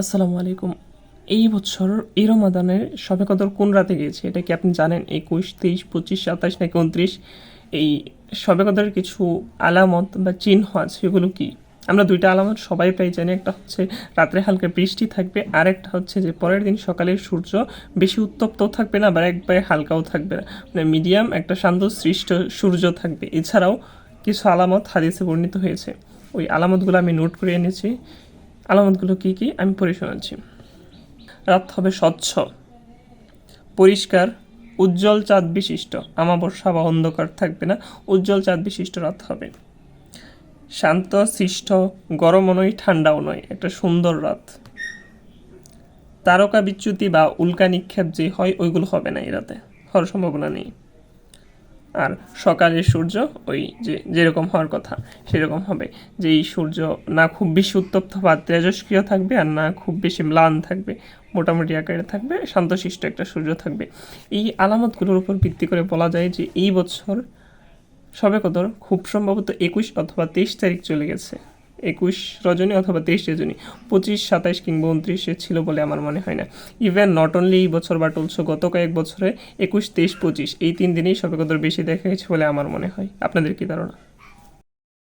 আসসালামু আলাইকুম। এই বছর, এই রমাদানের সবে কদর কোন রাতে গিয়েছে? এটা কি আপনি জানেন? একুশ, তেইশ, পঁচিশ, সাতাশ নাকি উনত্রিশ এই সবে কদরের কিছু আলামত বা চিহ্ন আছে, এগুলো কি? আমরা দুইটা আলামত সবাই প্রায় জানি। একটা হচ্ছে রাত্রে হালকা বৃষ্টি থাকবে আর একটা হচ্ছে যে পরের দিন সকালের সূর্য বেশি উত্তপ্তও থাকবে না, আবার একবারে হালকাও থাকবে না। মানে মিডিয়াম একটা শান্ত সৃষ্ট সূর্য থাকবে। এছাড়াও কিছু আলামত হাদিসে বর্ণিত হয়েছে। ওই আলামতগুলো আমি নোট করে এনেছি। আলামতগুলো কি কি? আমি পড়ে শোনাচ্ছি। রাত হবে স্বচ্ছ। পরিষ্কার, উজ্জ্বল চাঁদ বিশিষ্ট। আমাবস্যা বা অন্ধকার থাকবে না, উজ্জ্বল চাঁদ বিশিষ্ট রাত হবে। শান্ত, সৃষ্ট গরমও নয়, ঠান্ডাও নয়, একটা সুন্দর রাত। তারকা বিচ্যুতি বা উল্কা নিক্ষেপ যে হয়, ওইগুলো হবে না এই রাতে। হওয়ার সম্ভাবনা নেই। আর সকালের সূর্য ওই যে যেরকম হওয়ার কথা সেরকম হবে। যে এই সূর্য না খুব বেশি উত্তপ্ত বা তেজস্ক্রিয় থাকবে আর না খুব বেশি ম্লান থাকবে, মোটামুটি আকারে থাকবে, শান্তশিষ্ট একটা সূর্য থাকবে। এই আলামতগুলোর উপর ভিত্তি করে বলা যায় যে এই বছর সবে কদর খুব সম্ভবত একুশ অথবা তেইশ তারিখ চলে গেছে। একুশ রজনী অথবা তেইশ রজনী, পঁচিশ, সাতাইশ কিংবা উনত্রিশে ছিল বলে আমার মনে হয় না। ইভেন নট অনলি এই বছর বাট অলসো গত কয়েক বছরে একুশ, তেইশ, পঁচিশ, এই তিন দিনেই সবে বেশি দেখা গেছে বলে আমার মনে হয়। আপনাদের কি ধারণা?